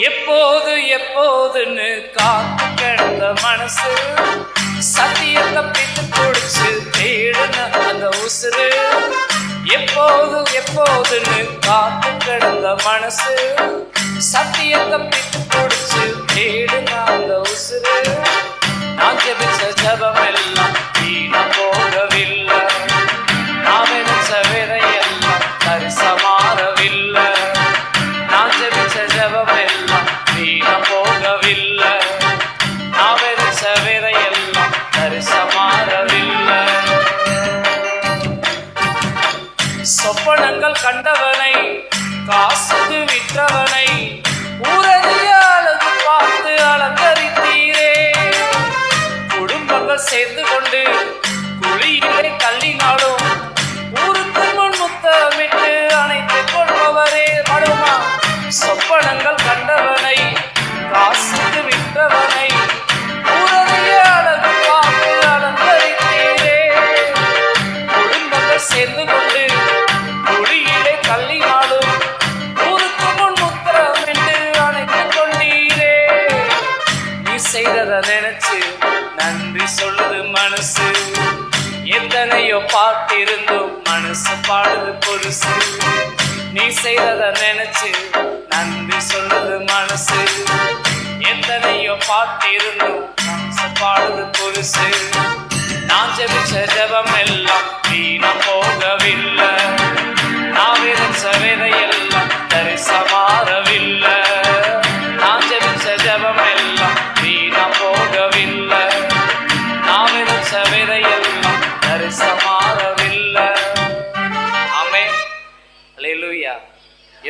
எப்போது எப்போதுன்னு காத்து கிடந்த மனசு சத்தியத்தை பித்து குடிச்சு தேடுன அந்த உசுறு. எப்போது எப்போதுன்னு காத்து கிடந்த மனசு சத்தியத்தை பித்து குடிச்சு தேடுன அந்த உசுறு. சொப்பனங்கள் கண்டவனை காசுக்கு விற்றவனை ஊரறிய அழகு பார்த்து அலங்கரித்தீரே. குடும்பங்கள் சேர்ந்து செய்தத நினைச்சு நன்றி சொல்லுது மனசு. எத்தனையோ பாட்டிருந்தும் மனசு பாடுது பொருசு நீ செய்தத நினைச்சு நன்றி சொல்லுது மனசு. எத்தனையோ பாட்டிருந்தும் மனசு பாடுது பொருசு நான் ஜெபிச்ச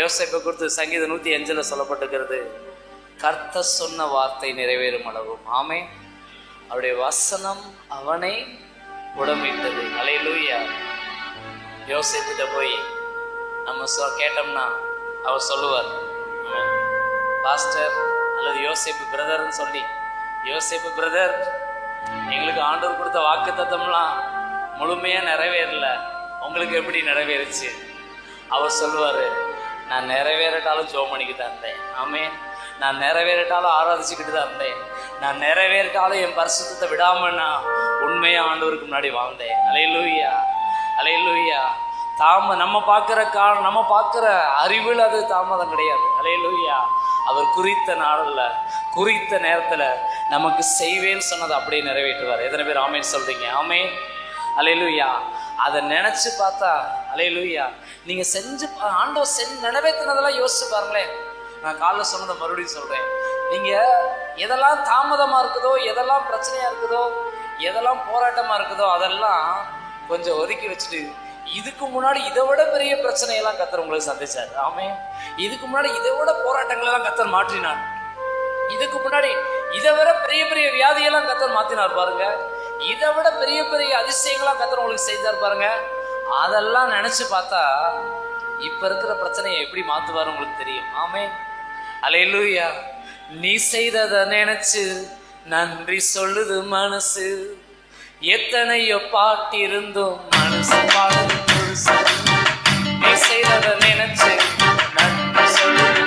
யோசிப்பை குறித்து சங்கீதம் நூற்றி அஞ்சில் சொல்லப்பட்டிருக்கிறது. கர்த்த சொன்ன வார்த்தை நிறைவேறும் அளவும். ஆமே அவருடைய வசனம் அவனை உடம்பிட்டது அலையிலூயா யோசிப்பிட்ட போய் நம்ம சொ கேட்டோம்னா அவர் சொல்லுவார். பாஸ்டர் அல்லது யோசிப்பு பிரதர்னு சொல்லி யோசேப்பு பிரதர் எங்களுக்கு ஆண்டவர் கொடுத்த வாக்கு தத்தம்லாம் முழுமையாக நிறைவேறல. உங்களுக்கு எப்படி நிறைவேறுச்சு? அவர் சொல்லுவார் நான் நிறைவேறட்டாலும் ஜோம் பண்ணிக்கிட்டு தான் இருந்தேன். ஆமே நான் நிறைவேறட்டாலும் ஆராதிச்சுக்கிட்டு தான் இருந்தேன். நான் நிறைவேறட்டாலும் என் பரிசுத்தத்தை விடாம நான் உண்மையாக ஆண்டவருக்கு முன்னாடி வாழ்ந்தேன். அலையலூயா அலையலூயா தாம நம்ம பார்க்குற கா நம்ம பார்க்குற அறிவில் அது தாமதம் கிடையாது. அலையலூயா அவர் குறித்த நாளில் குறித்த நேரத்தில் நமக்கு செய்வேன்னு சொன்னதை அப்படியே நிறைவேற்றுவார். எத்தனை பேர் ஆமேன்னு சொல்கிறீங்க ஆமே அலையலூயா அதை நினச்சி பார்த்தா அலையலூயா நீங்கள் செஞ்சு பா- ஆண்டவர் செஞ்சு நினைவேற்றினதெல்லாம் யோசிச்சு பாருங்களேன். நான் காலைல சொன்னதை மறுபடியும் சொல்கிறேன் நீங்கள் எதெல்லாம் தாமதமாக இருக்குதோ எதெல்லாம் பிரச்சனையாக இருக்குதோ எதெல்லாம் போராட்டமாக இருக்குதோ அதெல்லாம் கொஞ்சம் ஒதுக்கி வச்சுட்டு இதுக்கு முன்னாடி இதை விட பெரிய பிரச்சனையெல்லாம் கத்தர் உங்களுக்கு சந்திச்சார். ஆமே இதுக்கு முன்னாடி இதை விட போராட்டங்களெல்லாம் கத்தர் மாற்றினார். இதுக்கு முன்னாடி இதை விட பெரிய பெரிய வியாதியெல்லாம் கத்தர் மாற்றினார் பாருங்க. இதை விட பெரிய பெரிய அதிசயங்களாம் கத்தர் உங்களுக்கு செய்தார் பாருங்க. அதெல்லாம் நினச்சி பார்த்தா இப்போ இருக்கிற பிரச்சனையை எப்படி மாற்றுவார் உங்களுக்கு தெரியும். ஆமே அலையிலூயா நீ செய்ததை நினைச்சு நன்றி சொல்லுது மனசு. எத்தனையோ பாட்டு இருந்தும் மனசு பாடுது முழுசு. நீ செய்ததை நினைச்சு நன்றி சொல்லுது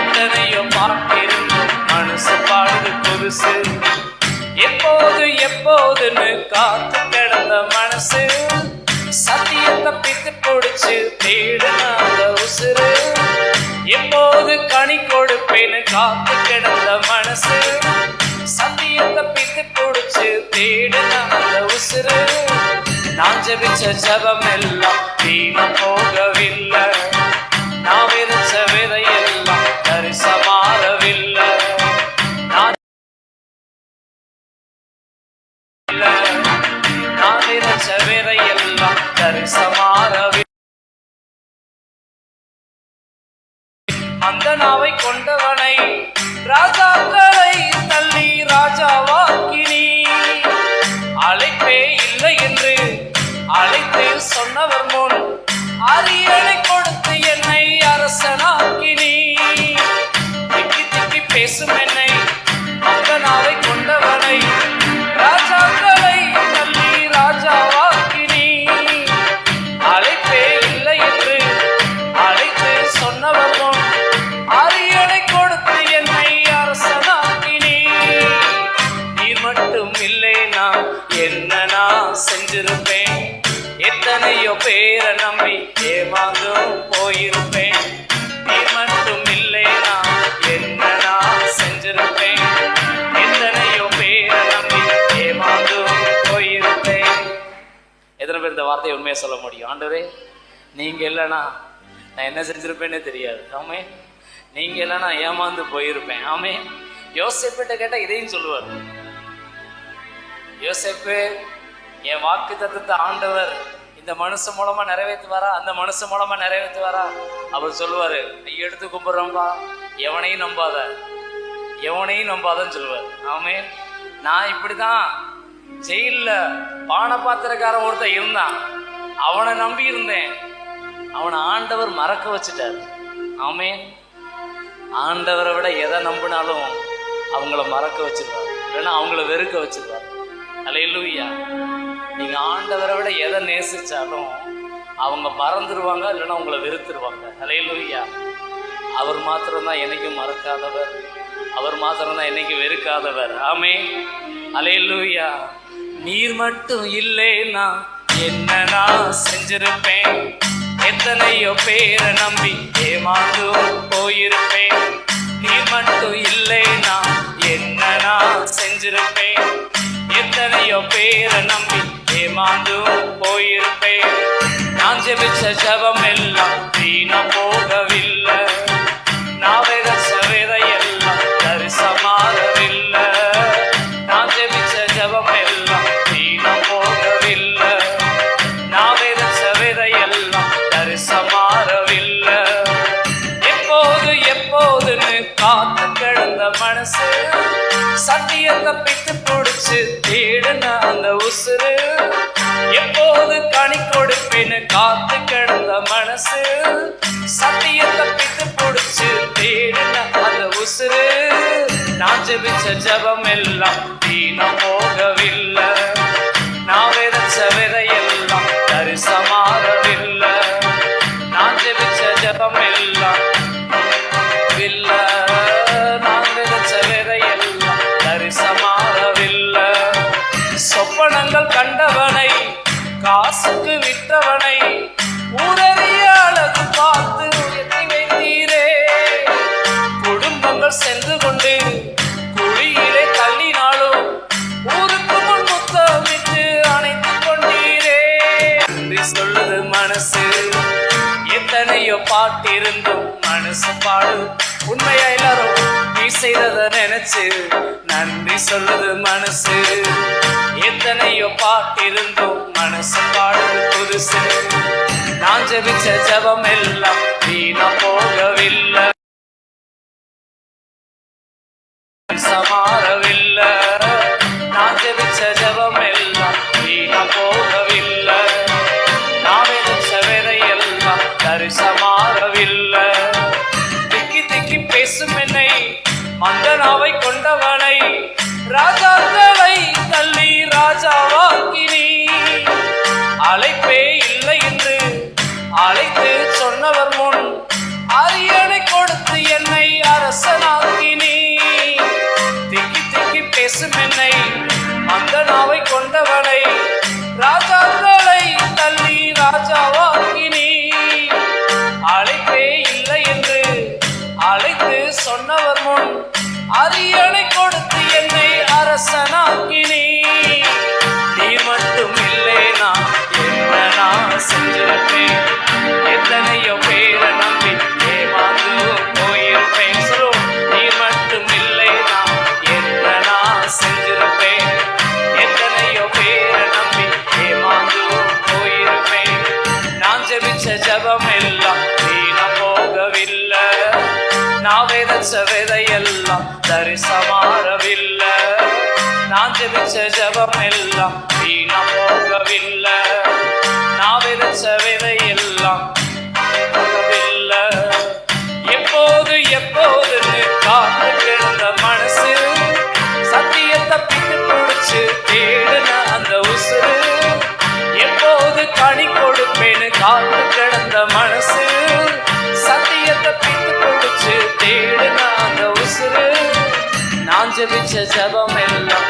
எத்தனையோ பாட்டு இருந்தும் மனசு பாடுது புதுசு. எப்போது எப்போதுன்னு காத்து பித்து பிடிச்சு தேடுன உசுறு. எப்போது கனி கொடுப்பேன்னு காத்து கிடந்த மனசு. சத்தியத்தை பித்து பிடிச்சு தேடுன உசுறு. நான் ஜபிச்ச ஜபம் எல்லாம் தீன போ விதையெல்லாம் அந்த நாவை கொண்டவனை ராஜாக்களை தள்ளி ராஜாவாக்கினி. அழைப்பே இல்லை என்று அழைத்து சொன்னவர் முன் அரியணை கொடுத்து என்னை அரசனாக்கினி. திக்கி திக்கி பேசும் என்னை நம்பினா என்ன நான் செஞ்சிருப்பேன்? எத்தனையோ நம்பி ஏமாந்தும் போயிருப்பேன். நீ மட்டும் இல்லைனா என்ன நான் செஞ்சிருப்பேன்? எத்தனையோ பேரை நம்பி ஏமாந்தும் போயிருப்பேன். எத்தனை பேர் இந்த வார்த்தையை உண்மையை சொல்ல முடியும்? ஆண்டவரே நீங்கள் இல்லைனா நான் என்ன செஞ்சிருப்பேன்னே தெரியாது. ஆமே நீங்கள் இல்லைனா ஏமாந்து போயிருப்பேன். ஆமே யோசிப்பிட்ட கேட்டால் இதையும் சொல்லுவார். யோசிப்பு என் வாக்கு தத்துவத்தை ஆண்டவர் இந்த மனுஷன் மூலமா நிறைவேற்றுவாரா? அந்த மனுஷன் மூலமா நிறைவேற்றுவாரா? அவர் சொல்லுவாரு நீ எடுத்து கும்பிட்றோம்பா எவனையும் நம்பாத. எவனையும் நம்பாதன்னு சொல்லுவார். ஆமே நான் இப்படிதான் ஜெயிலில் பானை பாத்திரக்காரன் ஒருத்தன் இருந்தான். அவனை நம்பி இருந்தேன். அவனை ஆண்டவர் மறக்க வச்சுட்டார். ஆமே ஆண்டவரை விட எதை நம்பினாலும் அவங்கள மறக்க வச்சிருவார். இல்லைன்னா அவங்கள வெறுக்க வச்சிருவார். அலையிலூயா நீங்க ஆண்டவரை விட எதை நேசிச்சாலும் அவங்க மறந்துடுவாங்க இல்லைன்னா உங்களை வெறுத்துருவாங்க. அலையிலூயா அவர் மாத்திரம்தான் என்னைக்கும் மறக்காதவர். அவர் மாத்திரம்தான் என்னைக்கும் வெறுக்காதவர். ஆமே அலையிலூயா நீர் மட்டும் இல்லைன்னா என்ன நான் செஞ்சிருப்பேன்? எத்தனையோ பேரை நம்பி ஏமாந்து போயிருப்பேன். நீர் மட்டும் இல்லைன்னா என்ன நான் செஞ்சிருப்பேன்? எத்தனையோ பேரை நம்பி ஏமாந்து போயிருப்பேன். நான் ஜெபிச்ச ஜபம் எல்லாம் வீணா போகவில்லை. நான் விதைச்ச விதையெல்லாம் தரிசமாகவில்லை நான் ஜெபிச்ச ஜபம் எல்லாம் வீணா போகவில்லை. நான் விதைச்ச விதையெல்லாம் தரிசமாறவில்லை எப்போது எப்போதுன்னு காத்து கிடந்த மனசு சத்தியத்தை பித்து வச்சு தேடுன அந்த உசுறு. எப்போது கனி கொடுப்பேன்னு காத்து கிடந்த மனசு. சத்தியத்தை பித்து பிடிச்சு தேடுன அந்த உசுறு. நான் ஜெபிச்ச ஜபம் எல்லாம் காசுக்கு விற்றவனை ஊரறிய அழகு பார்த்து உயர்த்தி வைத்தீரே குடும்பங்கள் சென்று கொண்டு குழியிலே தள்ளினாலும் ஊருக்கு முன் முத்தமிட்டு அணைத்துக் கொண்டீரே. நன்றி சொல்லுது மனசு. எத்தனையோ பாட்டிருந்தும் மனசு பாடு உண்மையா எல்லாரும் நீ செய்தத நினைச்சு நன்றி சொல்லுது மனசு. எத்தனையோ பார்த்திருந்தோம் மனசு பாடுது புதுசு நான் ஜபிச்ச ஜபம் எல்லாம் வீணா போகவில்லை. சமா அரியணை கொடுத்து என்னை அரசனாக்கினி நான் ஜெபிச்ச ஜபம் எல்லாம் வீணா போகவில்லை. நான் விதைச்ச விதையெல்லாம் போகவில்லை. எப்போது எப்போதுன்னு காத்து கிடந்த மனசு சத்தியத்தை பிட்டு பிடிச்சு தேடுன அந்த உசுறு எப்போது கனி கொடுப்பேன்னு காத்து கிடந்த மனசு சத்தியத்தை பிட்டு பிடிச்சு தேடுன அந்த உசுறு நான் ஜெபிச்ச ஜபம் எல்லாம்